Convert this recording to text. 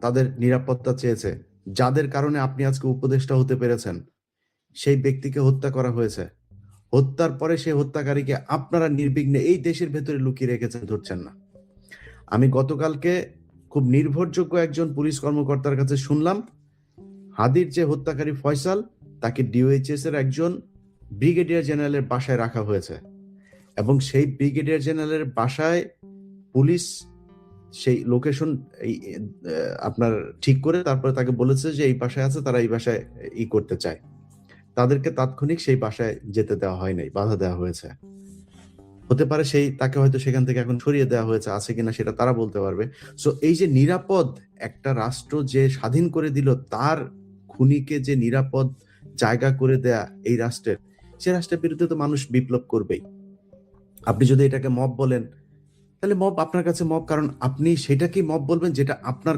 তাদের নিরাপত্তা চেয়েছে, যাদের কারণে আপনি আজকে উপদেষ্টা হতে পেরেছেন। সেই ব্যক্তিকে হত্যা করা হয়েছে। হত্যার পরে সেই হত্যাকারীকে আপনারা নির্বিঘ্নে এই দেশের ভেতরে লুকিয়ে রেখেছেন, ধরছেন না। আমি গতকালকে খুব নির্ভরযোগ্য একজন পুলিশ কর্মকর্তার কাছে শুনলাম, হাদির যে হত্যাকারী ফয়সাল, তাকে ডিওএইচএস এর একজন ব্রিগেডিয়ার জেনারেলের বাসায় রাখা হয়েছে এবং সেই ব্রিগেডিয়ার জেনারেলের বাসায় পুলিশ সেই লোকেশন এই আপনার ঠিক করে তারপরে তাকে বলেছে যে এই বাসায় আছে, তারা এই বাসায় ই করতে চায়। তাদেরকে তাৎক্ষণিক সেই বাসায় যেতে দেওয়া হয় নাই, বাধা দেওয়া হয়েছে। হতে পারে সেই, তাকে হয়তো সেখান থেকে এখন সরিয়ে দেওয়া হয়েছে, আছে কিনা সেটা তারা বলতে পারবে। সো এই যে নিরাপদ একটা রাষ্ট্র যে স্বাধীন করে দিল, তার খুনিকে যে নিরাপদ জায়গা করে দেয়া এই রাষ্ট্রের, সে রাষ্ট্রের বিরুদ্ধে তো মানুষ বিপ্লব করবেই। আপনি যদি এটাকে মব বলেন তাহলে মব আপনার কাছে মব কারণ আপনি সেটাকেই মব বলবেন যেটা আপনার